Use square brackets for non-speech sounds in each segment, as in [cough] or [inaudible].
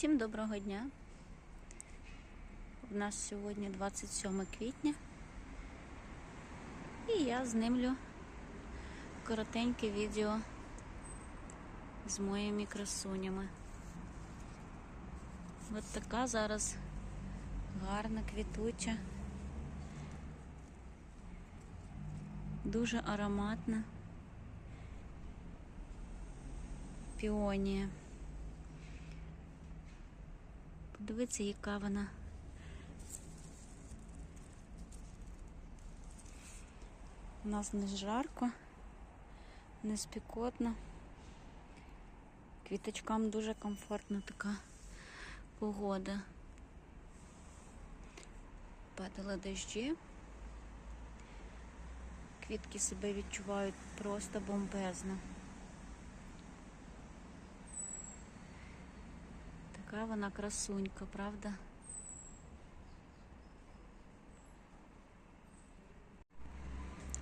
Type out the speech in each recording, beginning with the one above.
Всім доброго дня. У нас сьогодні 27 квітня. І я знімлю коротеньке відео з моїми красунями. От така зараз гарна квітуча, дуже ароматна піонія. Подивіться, яка вона. У нас не жарко, не спекотно. Квіточкам дуже комфортна така погода. Падали дощі. Квітки себе відчувають просто бомбезно. Така вона красунька, правда?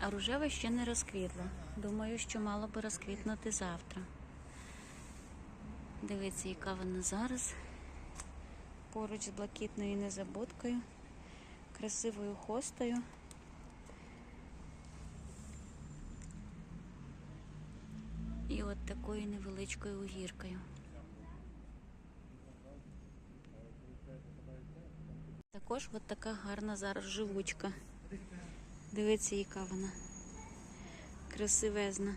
А рожева ще не розквітла. Думаю, що мала би розквітнути завтра. Дивіться, яка вона зараз. Поруч з блакитною незабудкою, красивою хостою. І от такою невеличкою огіркою. Також от така гарна зараз живучка. Дивіться, яка вона красивезна.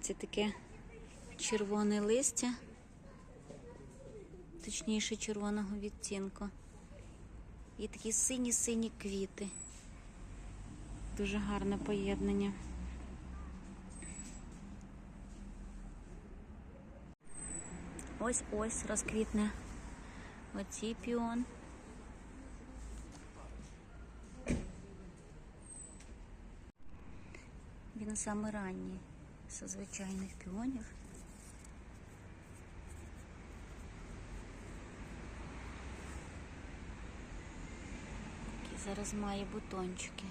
Це таке червоне листя, точніше червоного відтінку. І такі сині-сині квіти. Дуже гарне поєднання. Ось ось розквітне оцій піон. Він саме ранній з звичайних піонів. Які зараз має бутончики.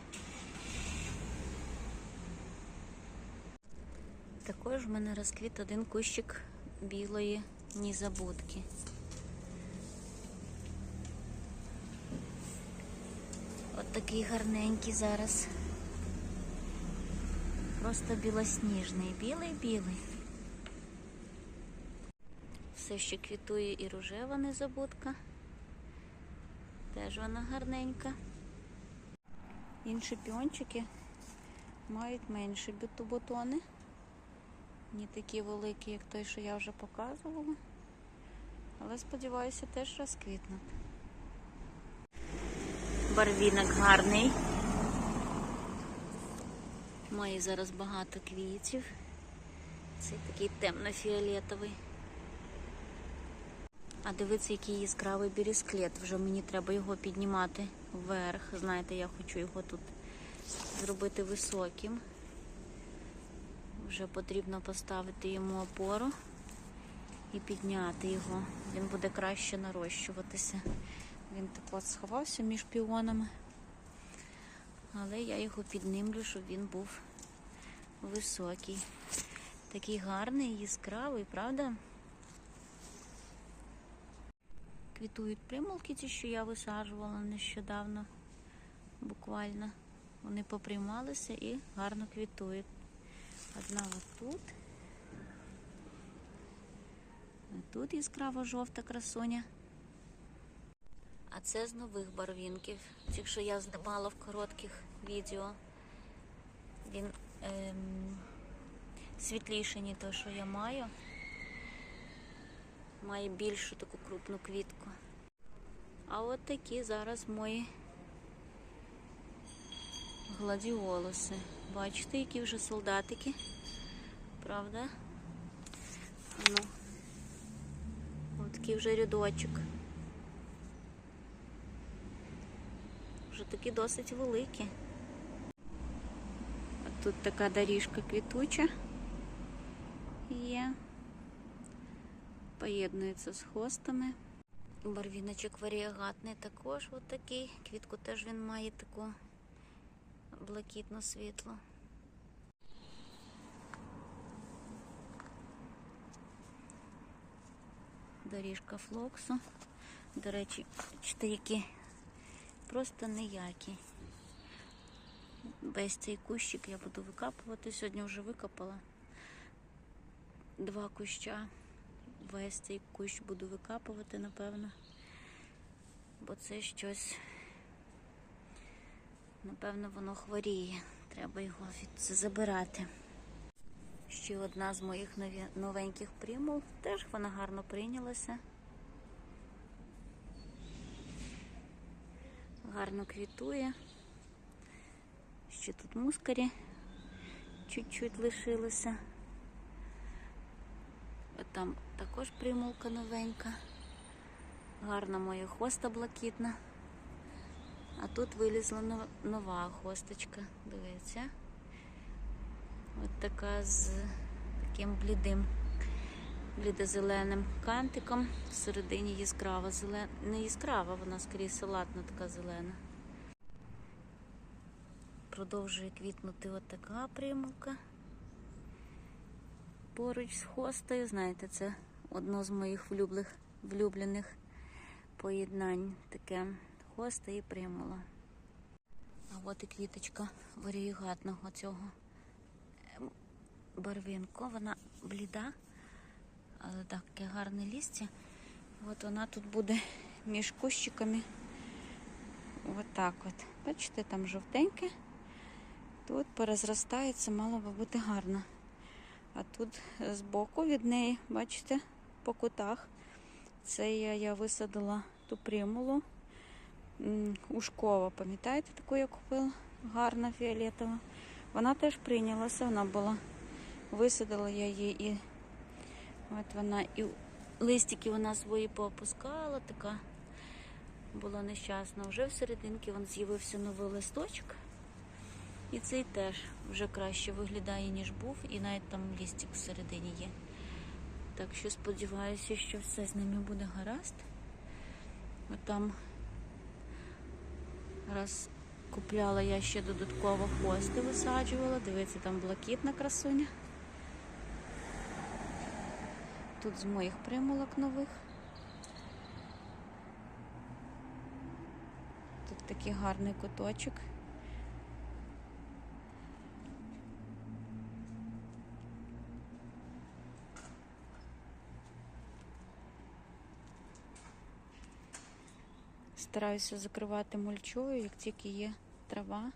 Також в мене розквіт один кущик білої нізабудки. От такий гарненький зараз. Просто білосніжний, білий-білий. Все ще квітує і рожева незабудка. Теж вона гарненька. Інші піончики мають менші бутони. Не такі великі, як той, що я вже показувала. Але сподіваюся, теж розквітнуть. Барвінок гарний. Має зараз багато квітів. Цей такий темно-фіолетовий. А дивіться, який яскравий бірісклет. Вже мені треба його піднімати вверх. Знаєте, я хочу його тут зробити високим. Вже потрібно поставити йому опору і підняти його. Він буде краще нарощуватися. Він так от сховався між піонами. Але я його піднимлю, щоб він був високий. Такий гарний, яскравий, правда? Квітують примулки ті, що я висаджувала нещодавно, буквально. Вони поприймалися і гарно квітують. Одна отут. Тут яскраво жовта красуня. А це з нових барвінків. Тих, що я знімала в коротких відео. Він ем, світліший, ніж той, що я маю. Має більшу таку крупну квітку. А от такі зараз мої гладіолуси. Бачите, які вже солдатики? Правда? Ну, от такий вже рядочок. Вже такі досить великі. Тут така доріжка квітуча є. Поєднується з хостами. Барвіночок варіагатний також от. Квітку теж він має таку блакитно світло. доріжка флоксу. До речі, які просто ніякі. Весь цей кущик я буду викапувати. Сьогодні вже викопала два куща. Весь цей кущ буду викапувати, напевно. Бо це щось, напевно, воно хворіє. Треба його забирати. Ще одна з моїх новеньких примул. Теж вона гарно прийнялася. Гарно квітує. Ще тут мускарі чуть-чуть лишилося. Там також примулка новенька. Гарна моя хоста блакитна. А тут вилізла нова хосточка. Дивіться. От така з таким блідим, блідозеленим кантиком. Всередині яскрава зелена. Не яскрава, вона скоріше салатна така зелена. Продовжує квітнути от така примулка. Поруч з хостою, знаєте, це одно з моїх влюблених, влюблених поєднань. Таке хоста і примула. А от і квіточка варієгатного цього ем, барвінку. Вона бліда, але таке гарне лістя. От вона тут буде між кущиками. От от. Бачите, там жовтеньке. Тут порозростається, мало би бути гарно. А тут збоку від неї, бачите, по кутах. Це я, я висадила ту примулу. Ушкова, пам'ятаєте, таку я купила? Гарна фіолетова. Вона теж прийнялася, вона була. Висадила я її і от вона і листики вона свої поопускала, така була нещасна. Вже всерединки вон з'явився новий листочок. І цей теж вже краще виглядає, ніж був, і навіть там лістик всередині є. Так що сподіваюся, що все з ними буде гаразд. От Там раз купляла я ще додатково хвости, висаджувала. Дивіться, там блакитна красуня. Тут з моїх примулок нових. Тут такий гарний куточок. Стараюся закривати мульчою, як тільки є трава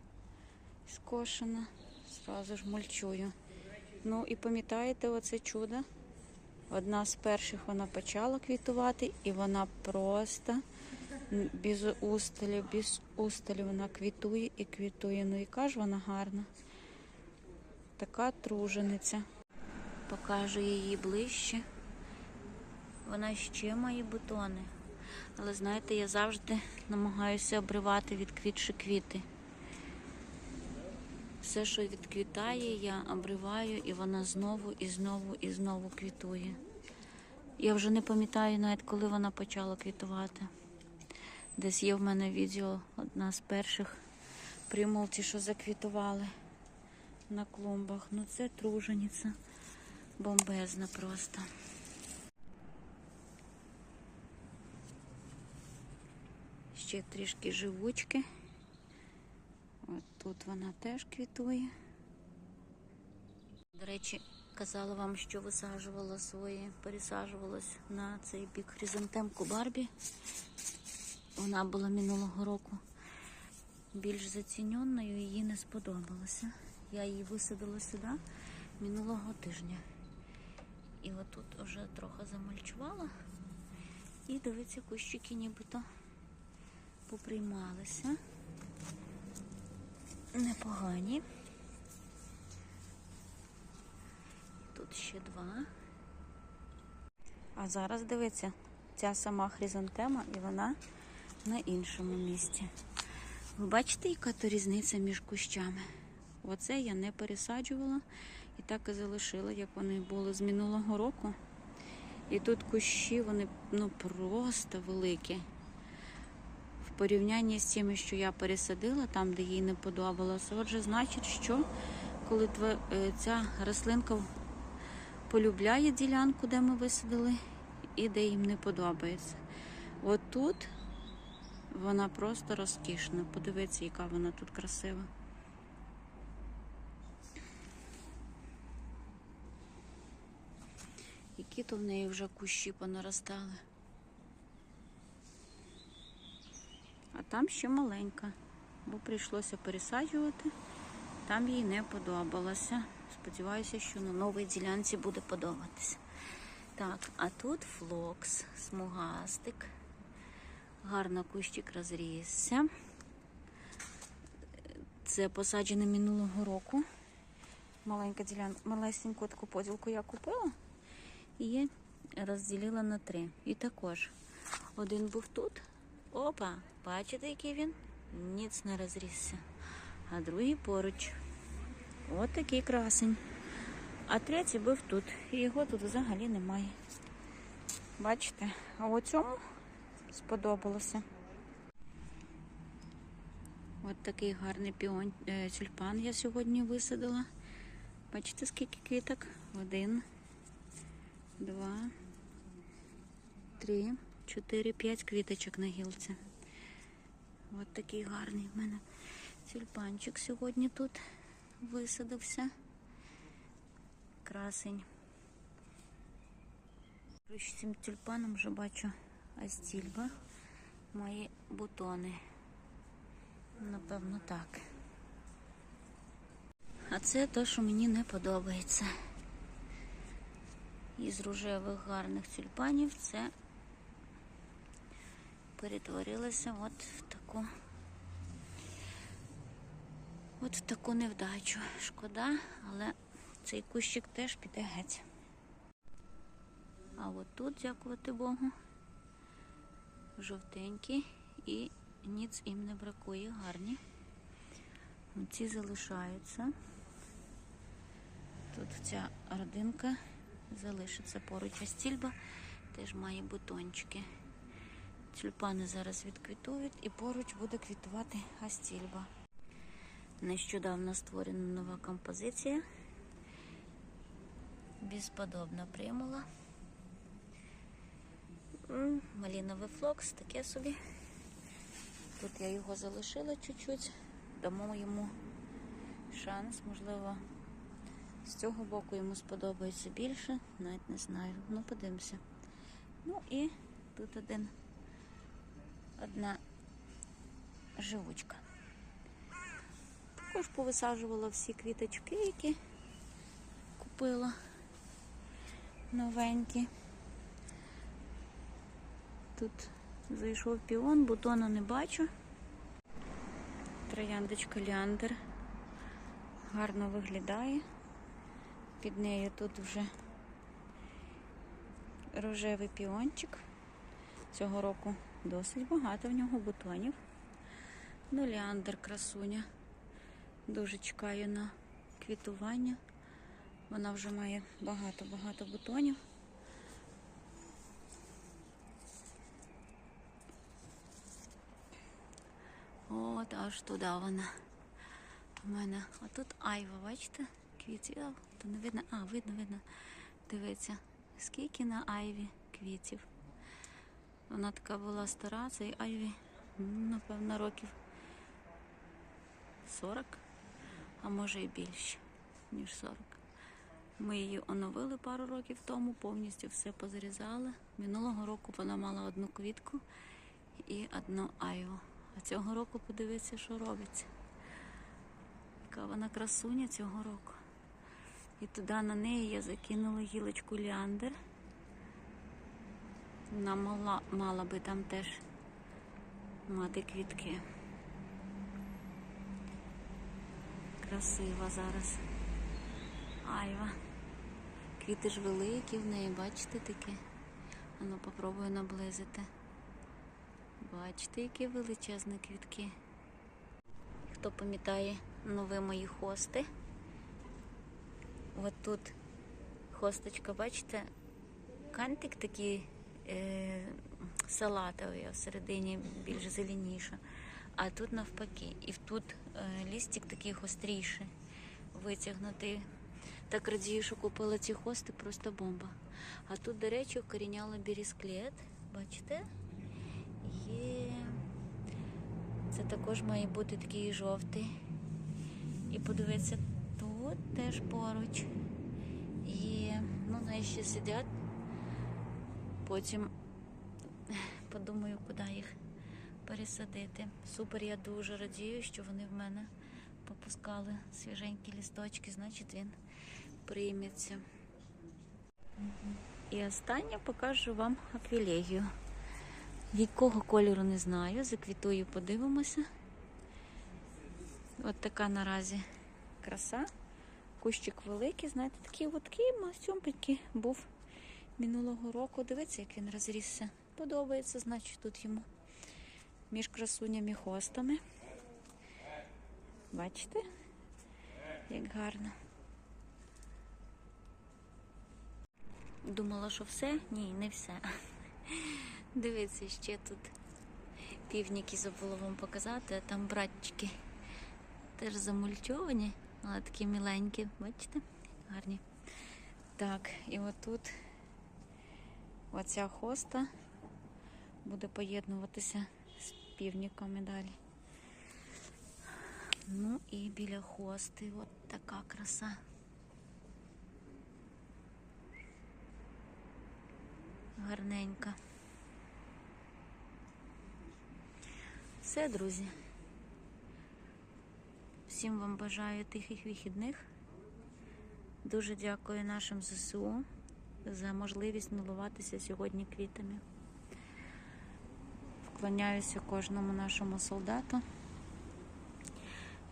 скошена, зразу ж мульчую. Ну і пам'ятаєте оце чудо? Одна з перших вона почала квітувати, і вона просто без усталі, без усталі вона квітує і квітує. Ну яка ж вона гарна. Така тружениця. Покажу її ближче. Вона ще має бутони. Але знаєте, я завжди намагаюся обривати відквітші квіти. Все, що відквітає, я обриваю, і вона знову і знову і знову квітує. Я вже не пам'ятаю навіть, коли вона почала квітувати. Десь є в мене відео одна з перших примул, що заквітували на клумбах. Ну це тружениця бомбезна просто. Ще трішки живучки. От тут вона теж квітує. До речі, казала вам, що висаджувала свої, пересаджувалась на цей бік хризантемку Барбі. Вона була минулого року більш заціненою, їй не сподобалося. Я її висадила сюди минулого тижня. І отут вже трохи замальчувала. І дивіться, кущики нібито поприймалися. Непогані. Тут ще два. А зараз дивіться, ця сама хризантема і вона на іншому місці. Ви бачите, яка то різниця між кущами? Оце я не пересаджувала і так і залишила, як вони були з минулого року. І тут кущі, вони ну просто великі. В порівнянні з тими, що я пересадила, там, де їй не подобалося. Отже, значить, що коли е, ця рослинка полюбляє ділянку, де ми висадили, і де їм не подобається. От тут вона просто розкішна. Подивіться, яка вона тут красива. Які то в неї вже кущі понаростали. А там ще маленька, бо прийшлося пересаджувати. Там їй не подобалося. Сподіваюся, що на новій ділянці буде подобатися. Так, а тут флокс, смугастик. Гарно кущик розрісся. Це посаджене минулого року. Маленька ділянка, малесеньку таку поділку я купила і розділила на три. І також один був тут. Опа, бачите, який він? Ніц не розрісся. А другий поруч. От такий красень. А третій був тут. І його тут взагалі немає. Бачите? А у цьому сподобалося. От такий гарний піон, е, тюльпан я сьогодні висадила. Бачите, скільки квіток? Один, два, три, чотири, п'ять квіточок на гілці. От такий гарний в мене тюльпанчик сьогодні тут висадився. Красень. Поруч цим тюльпаном вже бачу астільба. Мої бутони. Напевно, так. А це те, що мені не подобається. Із рожевих гарних тюльпанів це перетворилося от в таку от таку невдачу. Шкода, але цей кущик теж піде геть. А от тут, дякувати Богу, жовтенькі і ніц їм не бракує, гарні. Ці залишаються. Тут ця родинка залишиться поруч, а стільба теж має бутончики. Тюльпани зараз відквітують і поруч буде квітувати астільба. Нещодавно створена нова композиція. Безподобна примула. Маліновий флокс, таке собі. Тут я його залишила чуть-чуть, дамо йому шанс, можливо, з цього боку йому сподобається більше, навіть не знаю. Ну, подивимося. Ну і тут один, одна живучка. Також повисаджувала всі квіточки, які купила новенькі. Тут зайшов піон, бутону не бачу. Трояндочка Ліандр гарно виглядає. Під нею тут вже рожевий піончик. Цього року досить багато в нього бутонів. Ну, Ліандр красуня. Дуже чекаю на квітування. Вона вже має багато-багато бутонів. От аж туди вона. У мене. А тут айва, бачите? Квітів. То не видно. А, видно, видно. Дивіться, скільки на айві квітів. Вона така була стара, цей айві, напевно, років 40, а може і більше, ніж 40. Ми її оновили пару років тому, повністю все позрізали. Минулого року вона мала одну квітку і одну айву. А цього року подивіться, що робиться. Яка вона красуня цього року. І туди на неї я закинула гілочку ліандр. Вона мала, мала би там теж мати квітки. Красива зараз. Айва. Квіти ж великі в неї, бачите такі? Ану, попробую наблизити. Бачите, які величезні квітки. Хто пам'ятає нові мої хости? От тут хосточка, бачите, кантик такий е, салатовий, а всередині більш зеленіша. А тут навпаки. І тут лістик такий гостріший, витягнутий. Так радію, що купила ці хости, просто бомба. А тут, до речі, укоріняло бірісклет. Бачите? Є. Це також має бути такий жовтий. І подивіться, тут теж поруч є. Ну, вони ще сидять. Потім подумаю, куди їх пересадити. Супер, я дуже радію, що вони в мене попускали свіженькі лісточки, значить він прийметься. І останнє покажу вам аквілегію. Якого кольору не знаю, заквітую, подивимося. От така наразі краса. Кущик великий, знаєте, такий такий масюмпенький був минулого року. Дивіться, як він розрісся. Подобається, значить, тут йому між красунями хостами. Бачите, як гарно. Думала, що все? Ні, не все. [laughs] Дивіться, ще тут півніки забула вам показати, а там братчики теж замульчовані, але такі міленькі, бачите? Гарні. Так, і отут оця хоста буде поєднуватися півніками далі. Ну і біля хости от така краса. Гарненька. Все, друзі. Всім вам бажаю тихих вихідних. Дуже дякую нашим ЗСУ за можливість милуватися сьогодні квітами. Вклоняюся кожному нашому солдату.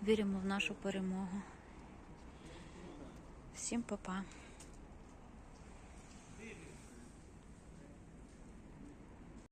Віримо в нашу перемогу. Всім па-па.